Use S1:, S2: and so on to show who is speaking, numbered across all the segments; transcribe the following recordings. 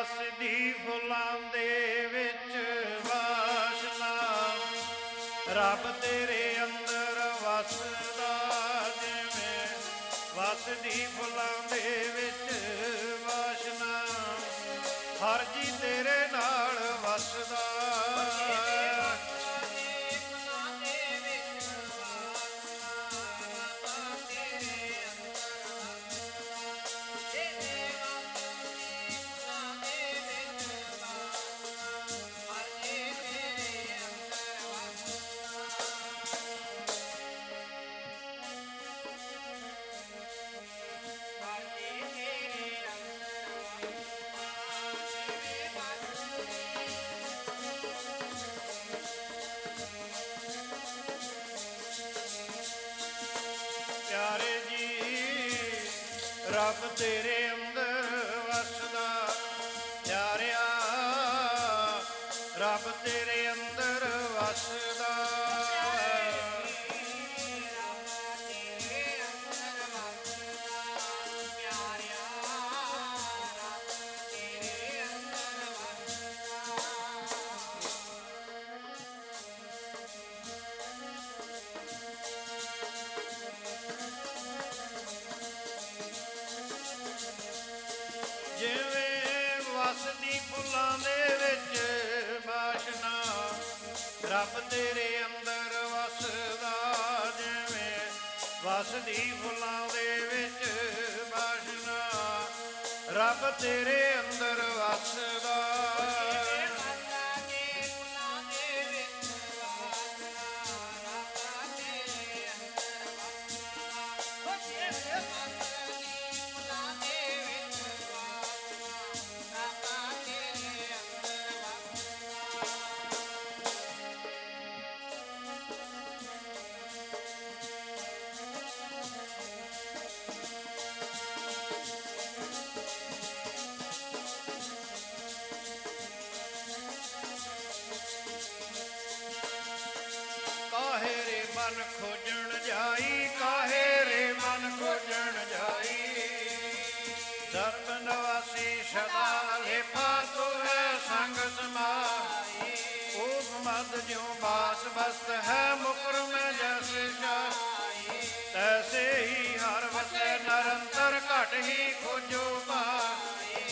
S1: ਵਸਦੀ ਫੁੱਲਾਂ ਦੇ ਵਿੱਚ ਵਾਸ਼ਨਾ। ਰੱਬ ਤੇਰੇ ਅੰਦਰ ਵਸਦਾ ਜਿਵੇਂ ਵਸਦੀ ਫੁੱਲਾਂ ਦੇ ਵਿੱਚ ਵਾਸ਼ਨਾ। ਹਰ ਜੀ ਤੇਰੇ ਨਾਲ ਵਸਦਾ ਰੱਬ ਤੇਰੇ ਅੰਦਰ ਵਸਦਾ। ਪਿਆਰਿਆ ਰੱਬ ਤੇਰੇ ਰੱਬ ਤੇਰੇ ਅੰਦਰ ਵਸਦਾ ਜਿਵੇਂ ਵਸਦੀ ਫੁੱਲਾਂ ਦੇ ਵਿੱਚ ਬਾਸ਼ਨਾ। ਰੱਬ ਤੇਰੇ ਅੰਦਰ ਵਸਦਾ ਮਨ ਖੋਜਣ ਜਾਈ, ਕਾਹੇ ਰੇ ਮਨ ਖੋਜਣ ਜਾਈ? ਸਰਬ ਨਿਵਾਸੀ ਸਦਾ ਲੇਪਾ ਤੋ ਹੈ ਸੰਗ ਸਮਾਈ। ਓਮ ਮਦ ਜਿਉ ਬਾਸ ਬਸਤ ਹੈ, ਮੁਕਰ ਮੈਂ ਜੈਸੇ ਜਾਈ। ਤੈਸੇ ਹੀ ਹਰ ਵਸੈ ਨਿਰੰਤਰ ਘਟ ਹੀ ਖੋਜੋ ਪਾਈ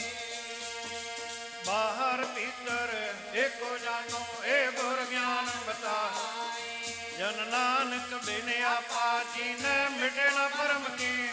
S1: ਬਾਹਰ ਭੀਤਰ ਏਕੋ ਜਾਨੋ ਏ ਗੁਰ ਗਿਆਨ ਬਤਾਈ ਜਨ ਨਾਨਕ ਬਿਨ ਆਪਾ ਜੀ ਨੇ ਮਿਟੇ ਨਾ ਪਰਮ ਕੀ।